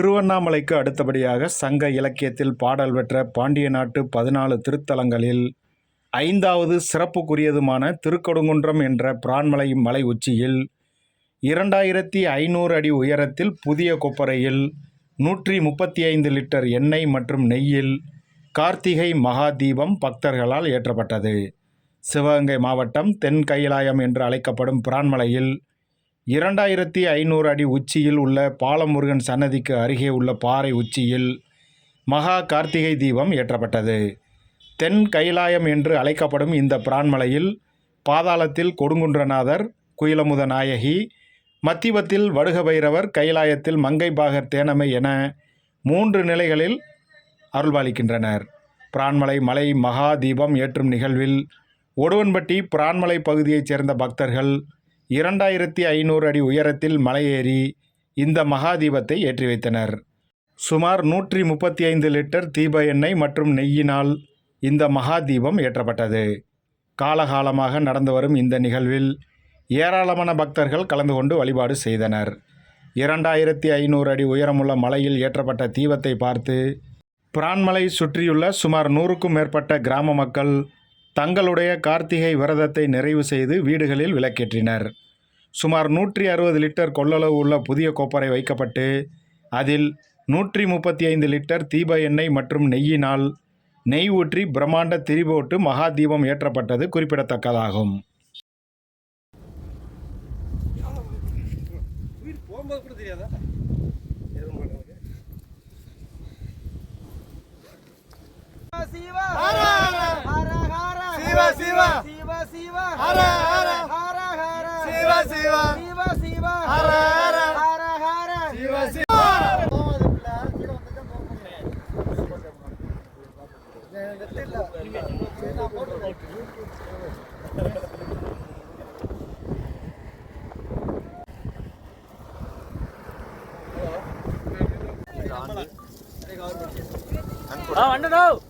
திருவண்ணாமலைக்கு அடுத்தபடியாக சங்க இலக்கியத்தில் பாடல் பெற்ற பாண்டிய நாட்டு பதினாலு திருத்தலங்களில் ஐந்தாவது சிறப்புக்குரியதுமான திருக்கொடுங்குன்றம் என்ற பிரான்மலை மலை உச்சியில் இரண்டாயிரத்தி ஐநூறு அடி உயரத்தில் புதிய கொப்பரையில் நூற்றி முப்பத்தி ஐந்து லிட்டர் எண்ணெய் மற்றும் நெய்யில் கார்த்திகை மகா தீபம் பக்தர்களால் ஏற்றப்பட்டது. சிவகங்கை மாவட்டம் தென் கைலாயம் என்று அழைக்கப்படும் பிரான்மலையில் இரண்டாயிரத்தி ஐநூறு அடி உச்சியில் உள்ள பாலமுருகன் சன்னதிக்கு அருகே உள்ள பாறை உச்சியில் மகா கார்த்திகை தீபம் ஏற்றப்பட்டது. தென் கைலாயம் என்று அழைக்கப்படும் இந்த பிரான்மலையில் பாதாளத்தில் கொடுங்குன்றநாதர் குயிலமுத நாயகி மத்தியத்தில் வடுக பைரவர் கைலாயத்தில் மங்கைபாகர் தேனமை என மூன்று நிலைகளில் அருள்பாலிக்கின்றனர். பிரான்மலை மலை மகா தீபம் ஏற்றும் நிகழ்வில் ஒடுவன்பட்டி பிரான்மலை பகுதியைச் சேர்ந்த பக்தர்கள் இரண்டாயிரத்தி ஐநூறு அடி உயரத்தில் மலையேறி இந்த மகா தீபத்தை ஏற்றி வைத்தனர். சுமார் நூற்றி முப்பத்தி ஐந்து லிட்டர் தீப எண்ணெய் மற்றும் நெய்யினால் இந்த மகா தீபம் ஏற்றப்பட்டது. காலகாலமாக நடந்து வரும் இந்த நிகழ்வில் ஏராளமான பக்தர்கள் கலந்து கொண்டு வழிபாடு செய்தனர். இரண்டாயிரத்தி ஐநூறு அடி உயரமுள்ள மலையில் ஏற்றப்பட்ட தீபத்தை பார்த்து பிரான்மலை சுற்றியுள்ள சுமார் நூறுக்கும் மேற்பட்ட கிராம மக்கள் தங்களுடைய கார்த்திகை விரதத்தை நிறைவு செய்து வீடுகளில் விளக்கேற்றினர். சுமார் நூற்றி அறுபது லிட்டர் கொள்ளளவு உள்ள புதிய கோப்பரை வைக்கப்பட்டு அதில் நூற்றி முப்பத்தி ஐந்து லிட்டர் தீப எண்ணெய் மற்றும் நெய்யினால் நெய் ஊற்றி பிரம்மாண்ட திரிபோட்டு மகா தீபம் ஏற்றப்பட்டது குறிப்பிடத்தக்கதாகும். போகும்போது கூட தெரியாதா சிவ ஹர ஹர. ஹர ஹர சிவ சிவ. சிவ சிவ. ஹர ஹர. ஹர ஹர. சிவ சிவ. சிவ சிவ. ஹர ஹர. ஹர ஹர. சிவ சிவ. சிவ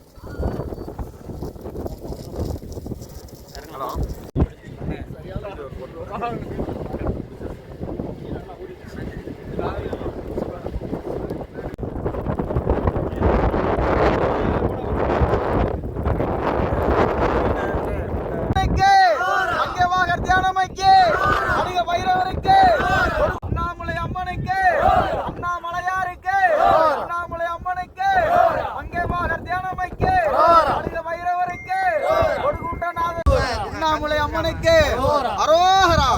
ஹர அனுக்கு அரோஹரா